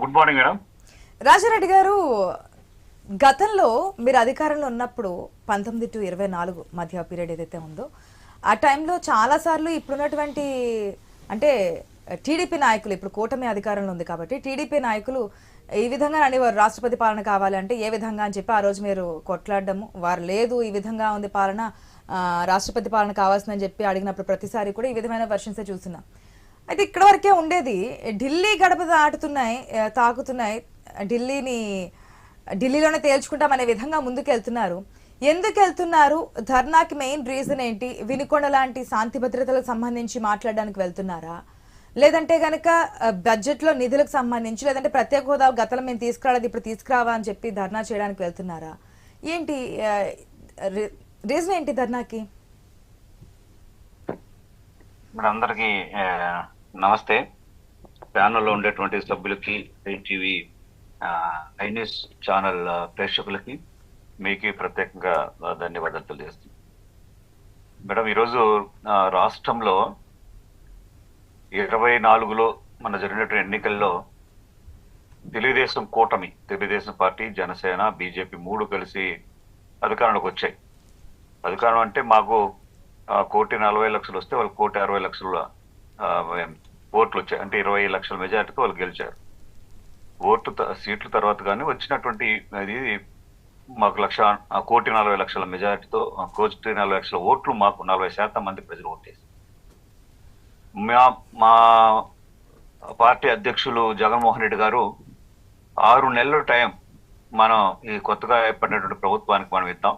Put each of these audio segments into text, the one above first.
Good morning madam. Rajareddy గారు గతంలో మీరు అధికారంలో ఉన్నప్పుడు పంతొమ్మిది టు ఇరవై నాలుగు మధ్య పీరియడ్ ఏదైతే ఉందో ఆ టైంలో చాలా సార్లు ఇప్పుడున్నటువంటి అంటే టీడీపీ నాయకులు ఇప్పుడు కూటమి అధికారంలో ఉంది కాబట్టి టీడీపీ నాయకులు ఈ విధంగా అనేవారు రాష్ట్రపతి పాలన కావాలంటే ఏ విధంగా అని చెప్పి ఆ రోజు మీరు కొట్లాడము వారు లేదు ఈ విధంగా ఉంది పాలన రాష్ట్రపతి పాలన కావాల్సిందని చెప్పి అడిగినప్పుడు ప్రతిసారి కూడా ఈ విధమైన వర్షన్సే చూస్తున్నాం. అయితే ఇక్కడ వరకే ఉండేది. ఢిల్లీ గడప దాటుతున్నాయి తాకుతున్నాయి. ఢిల్లీని ఢిల్లీలోనే తేల్చుకుంటామనే విధంగా ముందుకెళ్తున్నారు. ఎందుకు వెళ్తున్నారు ధర్నాకి మెయిన్ రీజన్ ఏంటి? వినుకొండ లాంటి శాంతి భద్రతలకు సంబంధించి మాట్లాడడానికి వెళ్తున్నారా? లేదంటే గనక బడ్జెట్లో నిధులకు సంబంధించి లేదంటే ప్రత్యేక హోదా గతంలో మేము తీసుకురాలేదు ఇప్పుడు తీసుకురావా అని చెప్పి ధర్నా చేయడానికి వెళ్తున్నారా? ఏంటి రీజన్ ఏంటి ధర్నాకి? మరి నమస్తే. ప్యానల్లో ఉండేటువంటి సభ్యులకి టీవీ ఐ న్యూస్ ఛానల్ ప్రేక్షకులకి మీకు ప్రత్యేకంగా ధన్యవాదాలు తెలియజేస్తుంది మేడం ఈరోజు రాష్ట్రంలో ఇరవై నాలుగులో మన జరిగినటువంటి ఎన్నికల్లో తెలుగుదేశం కూటమి తెలుగుదేశం పార్టీ జనసేన బీజేపీ మూడు కలిసి అధికారంలోకి వచ్చాయి. అధికారం అంటే మాకు కోటి నలభై లక్షలు వస్తే వాళ్ళు కోటి అరవై లక్షల ఓట్లు వచ్చాయి అంటే ఇరవై లక్షల మెజార్టీతో వాళ్ళు గెలిచారు. ఓట్లు త- తర్వాత కానీ వచ్చినటువంటి అది మాకు లక్ష కోటి నలభై లక్షల మెజార్టీతో కోటి నలభై లక్షల ఓట్లు మాకు నలభై శాతం మంది ప్రజలు ఓటేసి మా మా పార్టీ అధ్యక్షులు జగన్మోహన్ రెడ్డి గారు ఆరు నెలల టైం మనం ఈ కొత్తగా ఏర్పడినటువంటి ప్రభుత్వానికి మనం ఇద్దాం.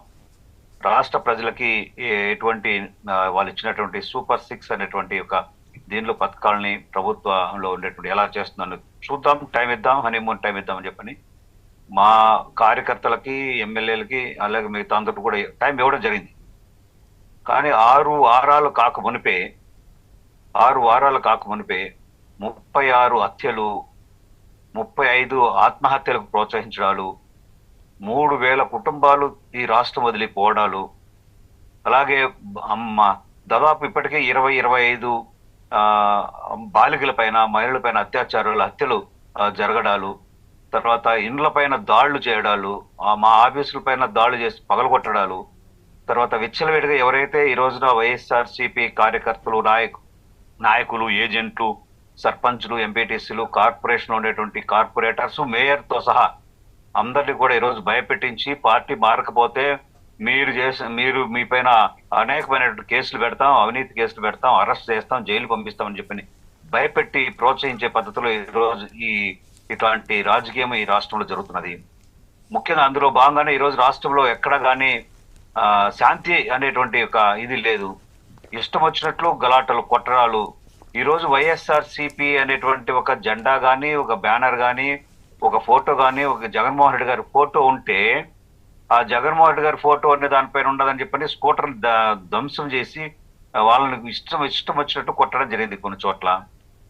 రాష్ట్ర ప్రజలకి ఎటువంటి వాళ్ళు ఇచ్చినటువంటి సూపర్ సిక్స్ అనేటువంటి ఒక దీనిలో పథకాలని ప్రభుత్వంలో ఉండేటువంటి ఎలా చేస్తుందని చూద్దాం టైం ఇద్దాం హనీమూన్ టైం ఇద్దాం అని చెప్పని మా కార్యకర్తలకి ఎమ్మెల్యేలకి అలాగే మిగతా అందరూ కూడా టైం ఇవ్వడం జరిగింది. కానీ ఆరు వారాలు కాక మునిపే ఆరు వారాలు కాక మునిపే ముప్పై ఆరు హత్యలు ముప్పై ఐదు ఆత్మహత్యలకు ప్రోత్సహించడాలు మూడు వేల కుటుంబాలు ఈ రాష్ట్రం వదిలిపోవడాలు అలాగే అమ్మ దాదాపు ఇప్పటికే ఇరవై ఇరవై ఐదు బాలికల పైన మహిళల పైన అత్యాచారాలు హత్యలు జరగడాలు తర్వాత ఇండ్ల పైన దాళ్ళు చేయడాలు మా ఆఫీసుల పైన దాడులు చేసి పగలగొట్టడాలు తర్వాత విచ్చలవిడిగా ఎవరైతే ఈ రోజున వైఎస్ఆర్ సిపి కార్యకర్తలు నాయకు నాయకులు ఏజెంట్లు సర్పంచ్లు ఎంపీటీసీలు కార్పొరేషన్ ఉండేటువంటి కార్పొరేటర్స్ మేయర్తో సహా అందరినీ కూడా ఈరోజు భయపెట్టించి పార్టీ మారకపోతే మీరు చేసిన మీరు మీ పైన అనేకమైన కేసులు పెడతాం అవినీతి కేసులు పెడతాం అరెస్ట్ చేస్తాం జైలు పంపిస్తామని చెప్పని భయపెట్టి ప్రోత్సహించే పద్ధతిలో ఈరోజు ఈ ఇట్లాంటి రాజకీయం ఈ రాష్ట్రంలో జరుగుతున్నది. ముఖ్యంగా అందులో భాగంగానే ఈరోజు రాష్ట్రంలో ఎక్కడ కానీ శాంతి అనేటువంటి ఒక ఇది లేదు. ఇష్టం వచ్చినట్లు గలాటలు కొట్టడాలు ఈరోజు వైఎస్ఆర్ సిపి అనేటువంటి ఒక జెండా కానీ ఒక బ్యానర్ కానీ ఒక ఫోటో కానీ ఒక జగన్మోహన్ రెడ్డి గారి ఫోటో ఉంటే ఆ జగన్మోహన్ రెడ్డి గారి ఫోటో అనే దానిపైన ఉండదని చెప్పని స్కూటర్ ధ్వంసం చేసి వాళ్ళని ఇష్టం ఇష్టం వచ్చినట్టు కొట్టడం జరిగింది కొన్ని చోట్ల.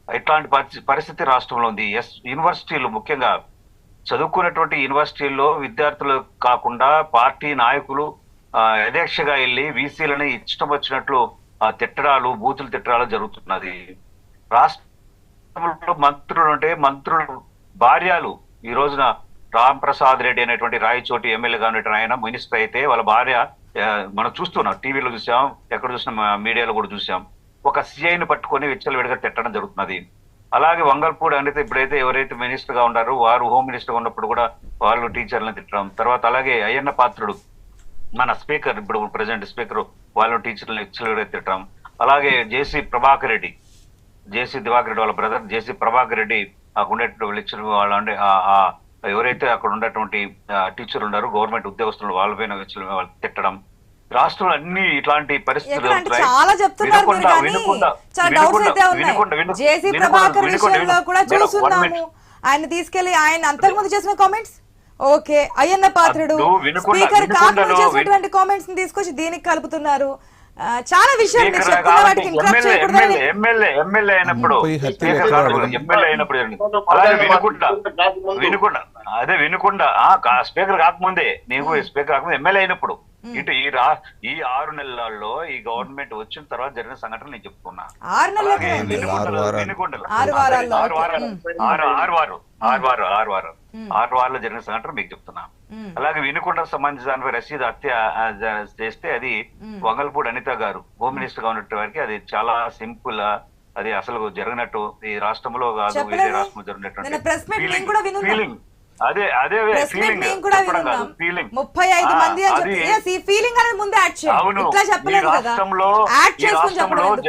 ఇట్లాంటి పరిస్థితి రాష్ట్రంలో ఉంది. ఎస్ యూనివర్సిటీలు ముఖ్యంగా చదువుకున్నటువంటి యూనివర్సిటీల్లో విద్యార్థులు కాకుండా పార్టీ నాయకులు యథేక్షగా వెళ్ళి వీసీలని ఇష్టం వచ్చినట్లు తిట్టడాలు బూతులు తిట్టడాలు జరుగుతున్నది. రాష్ట్రంలో మంత్రులు అంటే మంత్రులు భార్యలు ఈ రోజున రామ్ ప్రసాద్ రెడ్డి అనేటువంటి రాయచోటి ఎమ్మెల్యేగా ఉన్నటువంటి ఆయన మినిస్టర్ అయితే వాళ్ళ భార్య మనం చూస్తున్నాం టీవీలో చూసాం ఎక్కడ చూసినా మీడియాలో కూడా చూసాం. ఒక సిఐని పట్టుకొని విచ్చలు విడిగా తిట్టడం జరుగుతున్నది. అలాగే వంగల్పూడి అనేది ఇప్పుడైతే ఎవరైతే మినిస్టర్గా ఉన్నారో వారు హోమ్ మినిస్టర్గా ఉన్నప్పుడు కూడా వాళ్ళు టీచర్లను తిట్టడం. తర్వాత అలాగే అయ్యన్న పాత్రుడు మన స్పీకర్ ఇప్పుడు ప్రెసిడెంట్ స్పీకర్ వాళ్ళు టీచర్లను విచ్చలవిడిగా తిట్టడం. అలాగే జేసీ ప్రభాకర్ రెడ్డి జేసీ దివాకర్ రెడ్డి వాళ్ళ బ్రదర్ జేసీ ప్రభాకర్ రెడ్డి ఆ ఉండేటువంటి లెక్చర్ వాళ్ళు అంటే ఎవరైతే అక్కడ ఉన్నటువంటి టీచర్లు ఉన్నారో గవర్నమెంట్ ఉద్యోగస్తులు వాళ్ళపైన వాళ్ళు తిట్టడం రాష్ట్రంలో అన్ని ఇట్లాంటి పరిస్థితులు. చాలా చెప్తున్నారు. ఆయన తీసుకెళ్ళి ఆయన అంతకుముందు చేసిన comments okay Ayyanna Patrudu speaker కాకుండా చేసినటువంటి కామెంట్స్ని తీసుకొచ్చి దీనికి కలుపుతున్నారు. చాలా విషయాలు మీరు స్పీకర్ చెప్తున్న వాటికి ఎమ్మెల్యే చేయకూడదని ఎమ్మెల్యే అయినప్పుడు? ఎమ్మెల్యే అయినప్పుడు. అలాగే వినుకుంటా వినుకుంటా అదే కా- స్పీకర్ కాకముందే నీకు స్పీకర్ కాకముందే ఎమ్మెల్యే అయినప్పుడు. ఇటు ఈ రా ఈ ఆరు నెలల్లో ఈ గవర్నమెంట్ వచ్చిన తర్వాత జరిగిన సంఘటన నేను చెప్తున్నా ఆరు? వినుకొండలో- ఆరు వారాలు. ఆరు వారాల్లో, ఆరు వారాలు. ఓకే. ఆరు ఆరు వారు ఆరు వారు ఆరు వారు ఆరు వారిలో జరిగిన సంఘటన మీకు చెప్తున్నా మ్మ్. అలాగే వినుకొండ సంబంధించిన దానిపై రసీదు హత్య చేస్తే అది వంగల్పూడి అనిత గారు హోమ్ మినిస్టర్గా ఉన్నట్టు వారికి అది చాలా సింపుల్ అది అసలు జరిగినట్టు ఈ రాష్ట్రంలో కాదు వేరే. రాష్ట్రంలో జరిగినటువంటి నిన్న అదే అదే ఫీలింగ్ ఫీలింగ్ ముప్పై ఐదు మంది ఫీలింగ్ అనేది ముందే యాడ్ చేయండి. అవును. ఇట్లా చెప్పలేదు కదా. యాడ్ చేసుకుని? జరిగినటువంటి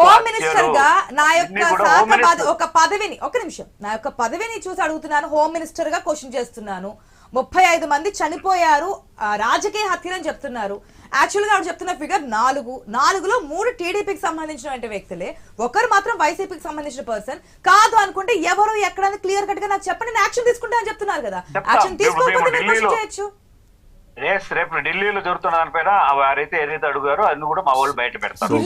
హోమ్ మినిస్టర్గా నా యొక్క ఒక పదవిని ఒక నిమిషం. నా యొక్క పదవిని చూసి అడుగుతున్నాను హోమ్ మినిస్టర్గా క్వశ్చన్ చేస్తున్నాను. ముప్పై ఐదు మంది చనిపోయారు. రాజకీయ హత్యలని చెప్తున్నారు. యాక్చువల్గా ఆవిడ చెప్తున్న ఫిగర్ నాలుగు. నాలుగులో మూడు టీడీపీకి సంబంధించిన వ్యక్తులే. ఒకరు మాత్రం వైసీపీకి సంబంధించిన పర్సన్ కాదు అనుకుంటే ఎవరు ఎక్కడని క్లియర్ కట్గా నాకు చెప్పండి. నేను యాక్షన్ తీసుకుంటా అని చెప్తున్నారు కదా. యాక్షన్ తీసుకోకపోతే మీరు చేయొచ్చు. ఎస్ రేపు ఢిల్లీలో జరుగుతున్న దానిపైన వారైతే ఏదైతే అడుగారో అన్ని కూడా మా వాళ్ళు బయట పెడతారు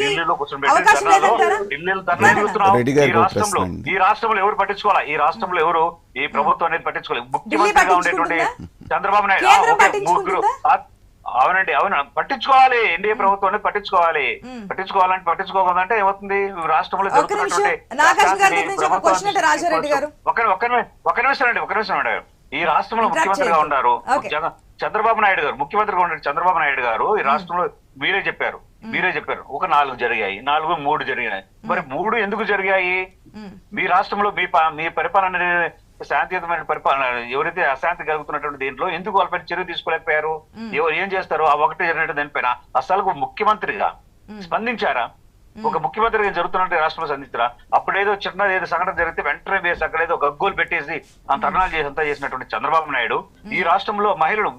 ఢిల్లీలో కూర్చొని అవకాశం పెట్టిన లేదంటారా? ఢిల్లీలో ధర్నా? చేస్తున్నాం. ఈ రాష్ట్రంలో. ఈ రాష్ట్రంలో ఎవరు పట్టించుకోవాలా ఈ రాష్ట్రంలో ఎవరు ఈ ప్రభుత్వం అనేది పట్టించుకోలేదు ముఖ్యమంత్రిగా ఉండేటువంటి చంద్రబాబు నాయుడు? ముగ్గురు అవునండి అవును పట్టించుకోవాలి ఎన్డీఏ ప్రభుత్వం అనేది పట్టించుకోవాలి. పట్టించుకోవాలంటే పట్టించుకోవాలంటే ఏమవుతుంది ఈ రాష్ట్రంలో. జరుగుతున్నటువంటి ఒక నిమిషం అండి ఒక నిమిషం అండి ఈ రాష్ట్రంలో ముఖ్యమంత్రిగా. ఉన్నారు. చంద్రబాబు నాయుడు గారు ముఖ్యమంత్రిగా ఉన్న చంద్రబాబు నాయుడు గారు ఈ రాష్ట్రంలో మీరే చెప్పారు. మీరే చెప్పారు. ఒక నాలుగు జరిగాయి. నాలుగు మూడు జరిగాయి మరి మూడు ఎందుకు జరిగాయి. మీ రాష్ట్రంలో మీ మీ పరిపాలన అనేది శాంతియుతమైన పరిపాలన ఎవరైతే అశాంతి కలుగుతున్నటువంటి దీంట్లో ఎందుకు వాళ్ళపైన చర్య తీసుకోలేకపోయారు? ఎవరు ఏం చేస్తారు ఆ ఒకటి జరిగినట్టు దానిపైన అసలు ముఖ్యమంత్రిగా స్పందించారా? ఒక ముఖ్యమంత్రిగా జరుగుతున్నట్టు రాష్ట్రంలో స్పందించారా అప్పుడేదో చిన్న ఏదో సంఘటన జరిగితే వెంటనే వేసి అక్కడ ఏదో గగ్గోలు పెట్టేసి ఆ ధర్నాలు చేసి అంతా చేసినటువంటి చంద్రబాబు నాయుడు ఈ రాష్ట్రంలో మహిళలు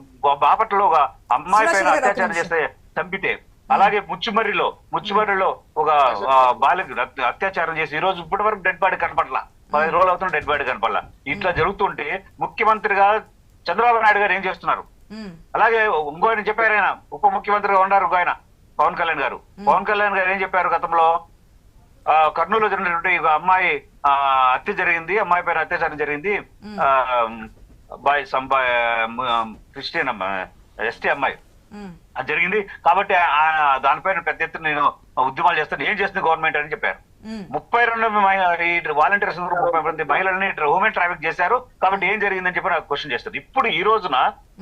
బాపట్లలో ఒక అమ్మాయి పైన అత్యాచారం చేస్తే చంపితే అలాగే ముచ్చుమర్రిలో ముచ్చుమర్రిలో ఒక బాలిక అత్య- అత్యాచారం చేసి ఈ రోజు ఇప్పటి వరకు డెడ్ బాడీ కనపడలా. పది రోజులు అవుతున్న డెడ్ బాడీ కనపడలా. ఇట్లా జరుగుతుంటే ముఖ్యమంత్రిగా చంద్రబాబు నాయుడు గారు ఏం చేస్తున్నారు. అలాగే ఇంకో ఆయన చెప్పారు ఆయన ఉప ముఖ్యమంత్రిగా ఉన్నారు ఇంకో ఆయన. పవన్ కళ్యాణ్ గారు. పవన్ కళ్యాణ్ గారు ఏం చెప్పారు గతంలో? ఆ, కర్నూలులో జరిగినటువంటి అమ్మాయి హత్య జరిగింది. అమ్మాయి పైన అత్యాచారం జరిగింది. ఆ, బాయ్ సంబాయ్ క్రిస్టియన్ అమ్మాయి ఎస్టీ అమ్మాయి. మ్మ్. అది జరిగింది. కాబట్టి ఆ- దానిపైన పెద్ద ఎత్తున నేను ఉద్యమాలు చేస్తాను. ఏం చేస్తుంది గవర్నమెంట్ అని చెప్పారు. ముప్పై రెండు వాలంటీర్స్ ముప్పై మంది మహిళల్ని హ్యూమన్ ట్రాఫిక్ చేశారు. కాబట్టి ఏం జరిగిందని చెప్పి నాకు క్వశ్చన్ చేస్తారు ఇప్పుడు ఈ రోజున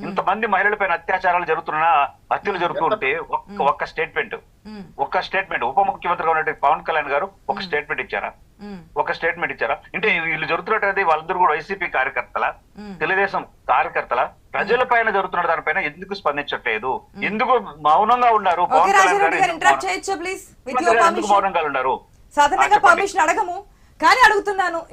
ఇంతమంది మహిళలపైన అత్యాచారాలు జరుగుతున్న హత్యలు జరుగుతుంటే ఒక్క ఒక్క స్టేట్మెంట్. ఒక్క స్టేట్మెంట్ ఉప ముఖ్యమంత్రిగా ఉన్నటువంటి పవన్ కళ్యాణ్ గారు ఒక స్టేట్మెంట్ ఇచ్చారా. ఒక స్టేట్మెంట్ ఇచ్చారా? అంటే వీళ్ళు జరుగుతున్నట్టు వాళ్ళందరూ కూడా వైసీపీ కార్యకర్తల. తెలుగుదేశం కార్యకర్తల? ప్రజల పైన జరుగుతున్న దానిపైన ఎందుకు స్పందించట్లేదు? ఎందుకు మౌనంగా ఉన్నారు పవన్ కళ్యాణ్ గారు? మౌనంగా ఉన్నారు. సాధారణంగా. పర్మిషన్ అడగము కానీ అడుగుతున్నాను